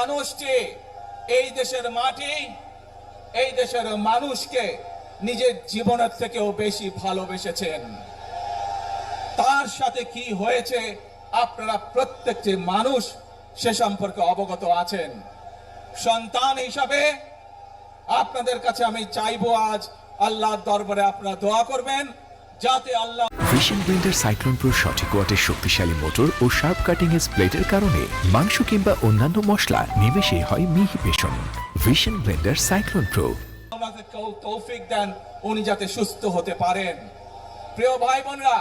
মানুষটি এই দেশের মাটি, এই দেশের মানুষকে নিজের জীবনের থেকেও বেশি ভালোবেসেছেন। তার সাথে কি হয়েছে আপনারা প্রত্যেকটি মানুষ সে সম্পর্কে অবগত আছেন। সন্তান হিসাবে আপনাদের কাছে আমি চাইব আজ আল্লাহর দরবারে আপনারা দোয়া করবেন, যাতে আল্লাহ ভিশন ব্লেন্ডার সাইক্লোন প্রো সঠিক ওয়াটের শক্তিশালী মোটর ও শার্প কাটিং এর প্লেটের কারণে মাংস কিংবা অন্যান্য মশলা নিমেষে হয় মিহি পেশন ভিশন ব্লেন্ডার সাইক্লোন প্রো তৌফিক দেন, উনি যাতে সুস্থ হতে পারেন। প্রিয় ভাই বোনরা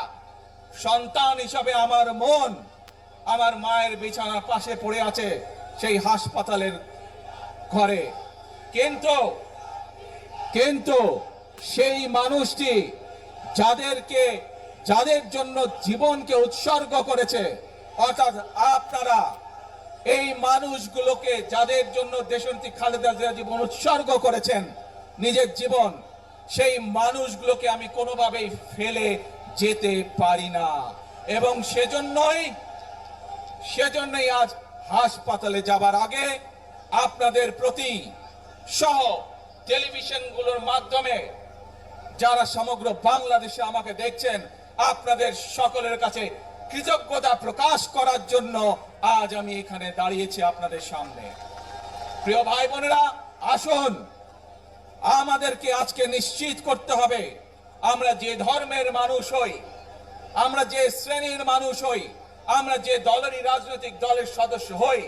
সন্তান হিসাবে আমার মন আমার মায়ের বিছানার পাশে পড়ে আছে সেই হাসপাতালের ঘরে। কিন্তু কিন্তু সেই মানুষটি যাদেরকে যাদের জন্য জীবনকে উৎসর্গ করেছে, অর্থাৎ আপনারা এই মানুষগুলোকে যাদের জন্য দেশনেত্রী খালেদা জিয়া জীবন উৎসর্গ করেছেন, নিজের জীবন, সেই মানুষগুলোকে আমি কোনোভাবেই ফেলে যেতে পারি না। এবং সেজন্যই সেজন্যই আজ হাসপাতালে যাবার আগে আপনাদের প্রতি সহ টেলিভিশনগুলোর মাধ্যমে যারা সমগ্র বাংলাদেশে আমাকে দেখছেন, আপনাদের সকলের কাছে কৃতজ্ঞতা প্রকাশ করার জন্য আজ আমি এখানে দাঁড়িয়েছি আপনাদের সামনে। প্রিয় ভাই বোনেরা, আসুন, আমাদেরকে আজকে নিশ্চিত করতে হবে, আমরা যে ধর্মের মানুষ হই, আমরা যে শ্রেণির মানুষ হই, আমরা যে দলেরই রাজনৈতিক দলের সদস্য হই,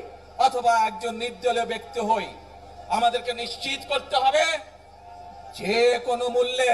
অথবা একজন নির্দলীয় ব্যক্তি হই, আমাদেরকে নিশ্চিত করতে হবে যে কোনো মূল্যে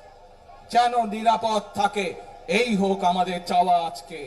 যেন নিরাপদ থাকে। এই হোক আমাদের চাওয়া আজকে।